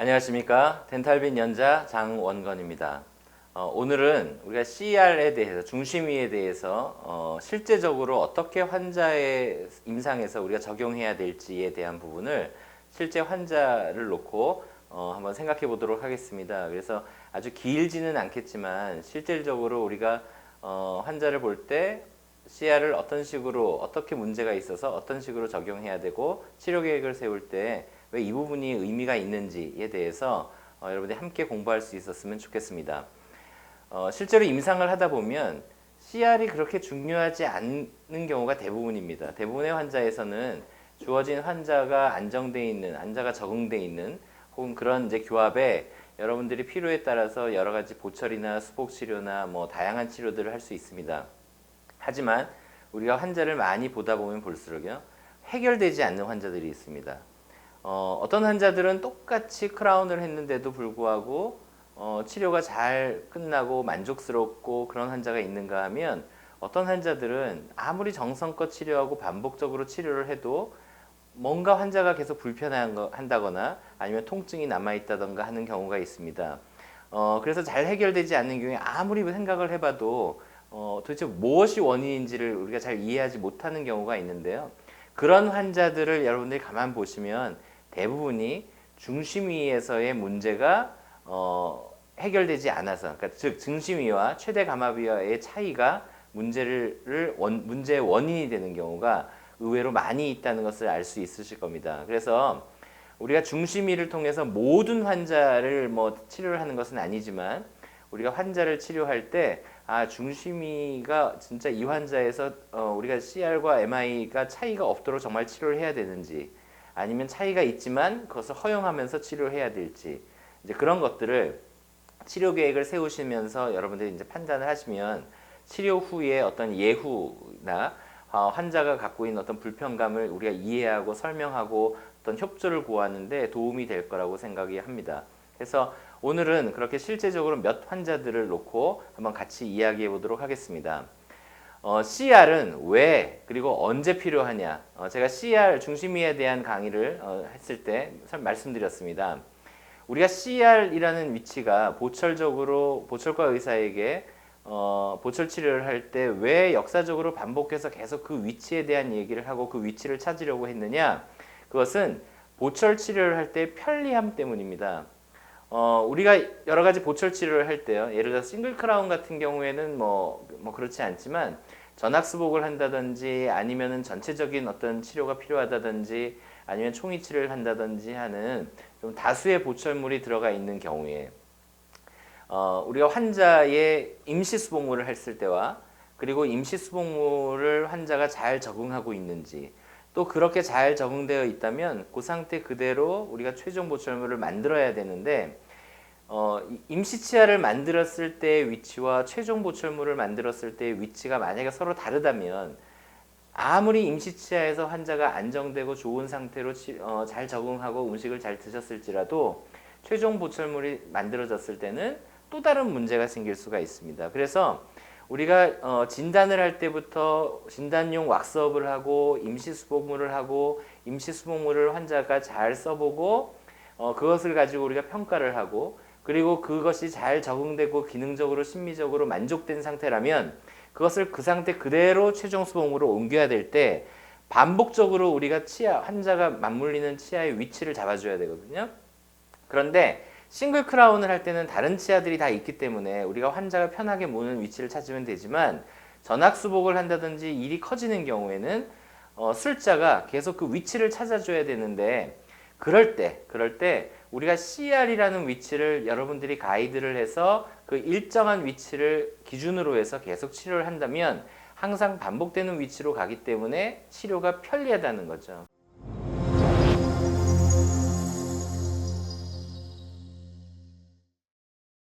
안녕하십니까 덴탈빈 연자 장원건입니다. 어, 오늘은 우리가 CR에 대해서 중심위에 대해서 어, 실제적으로 어떻게 환자의 임상에서 우리가 적용해야 될지에 대한 부분을 실제 환자를 놓고 어, 한번 생각해 보도록 하겠습니다. 그래서 아주 길지는 않겠지만 실질적으로 우리가 어, 환자를 볼 때 CR을 어떤 식으로 어떻게 문제가 있어서 어떤 식으로 적용해야 되고 치료 계획을 세울 때 왜 이 부분이 의미가 있는지에 대해서 어, 여러분들이 함께 공부할 수 있었으면 좋겠습니다. 어, 실제로 임상을 하다 보면 CR이 그렇게 중요하지 않는 경우가 대부분입니다. 대부분의 환자에서는 주어진 환자가 안정돼 있는, 환자가 적응돼 있는 혹은 그런 이제 교합에 여러분들이 필요에 따라서 여러 가지 보철이나 수복 치료나 뭐 다양한 치료들을 할 수 있습니다. 하지만 우리가 환자를 많이 보다 보면 볼수록요 해결되지 않는 환자들이 있습니다. 어, 어떤 환자들은 똑같이 크라운을 했는데도 불구하고 어, 치료가 잘 끝나고 만족스럽고 그런 환자가 있는가 하면 어떤 환자들은 아무리 정성껏 치료하고 반복적으로 치료를 해도 뭔가 환자가 계속 불편한다거나 아니면 통증이 남아있다던가 하는 경우가 있습니다. 어, 그래서 잘 해결되지 않는 경우에 아무리 생각을 해봐도 어, 도대체 무엇이 원인인지를 우리가 잘 이해하지 못하는 경우가 있는데요. 그런 환자들을 여러분들이 가만 보시면 대부분이 중심위에서의 문제가 어, 해결되지 않아서, 그러니까 즉 중심위와 최대 감압위와의 차이가 문제를 원, 문제의 원인이 되는 경우가 의외로 많이 있다는 것을 알 수 있으실 겁니다. 그래서 우리가 중심위를 통해서 모든 환자를 뭐 치료를 하는 것은 아니지만 우리가 환자를 치료할 때 아, 중심위가 진짜 이 환자에서 어, 우리가 CR과 MI가 차이가 없도록 정말 치료를 해야 되는지 아니면 차이가 있지만 그것을 허용하면서 치료를 해야 될지 이제 그런 것들을 치료 계획을 세우시면서 여러분들이 이제 판단을 하시면 치료 후에 어떤 예후나 어, 환자가 갖고 있는 어떤 불편감을 우리가 이해하고 설명하고 어떤 협조를 구하는데 도움이 될 거라고 생각이 합니다. 그래서 오늘은 그렇게 실제적으로 몇 환자들을 놓고 한번 같이 이야기해 보도록 하겠습니다. 어, CR은 왜 그리고 언제 필요하냐? 어, 제가 CR 중심위에 대한 강의를 어, 했을 때 설- 말씀드렸습니다. 우리가 CR이라는 위치가 보철적으로 보철과 의사에게 어, 보철 치료를 할 때 왜 역사적으로 반복해서 계속 그 위치에 대한 얘기를 하고 그 위치를 찾으려고 했느냐? 그것은 보철 치료를 할 때 편리함 때문입니다. 어, 우리가 여러 가지 보철 치료를 할 때요. 예를 들어 싱글 크라운 같은 경우에는 뭐, 뭐 그렇지 않지만 전학수복을 한다든지 아니면은 전체적인 어떤 치료가 필요하다든지 아니면 총위 치료를 한다든지 하는 좀 다수의 보철물이 들어가 있는 경우에 어, 우리가 환자의 임시 수복물을 했을 때와 그리고 임시 수복물을 환자가 잘 적응하고 있는지 또 그렇게 잘 적응되어 있다면 그 상태 그대로 우리가 최종 보철물을 만들어야 되는데 어, 이 임시 치아를 만들었을 때의 위치와 최종 보철물을 만들었을 때의 위치가 만약에 서로 다르다면 아무리 임시 치아에서 환자가 안정되고 좋은 상태로 치- 어, 잘 적응하고 음식을 잘 드셨을지라도 최종 보철물이 만들어졌을 때는 또 다른 문제가 생길 수가 있습니다. 그래서 우리가 어, 진단을 할 때부터 진단용 왁스업을 하고 임시 수복물을 하고 임시 수복물을 환자가 잘 써보고 어, 그것을 가지고 우리가 평가를 하고 그리고 그것이 잘 적응되고 기능적으로 심미적으로 만족된 상태라면 그것을 그 상태 그대로 최종 수복물로 옮겨야 될 때 반복적으로 우리가 치아 환자가 맞물리는 치아의 위치를 잡아줘야 되거든요. 그런데 싱글 크라운을 할 때는 다른 치아들이 다 있기 때문에 우리가 환자가 편하게 모는 위치를 찾으면 되지만 전학 수복을 한다든지 일이 커지는 경우에는 어, 술자가 계속 그 위치를 찾아줘야 되는데 그럴 때 그럴 때 우리가 CR이라는 위치를 여러분들이 가이드를 해서 그 일정한 위치를 기준으로 해서 계속 치료를 한다면 항상 반복되는 위치로 가기 때문에 치료가 편리하다는 거죠.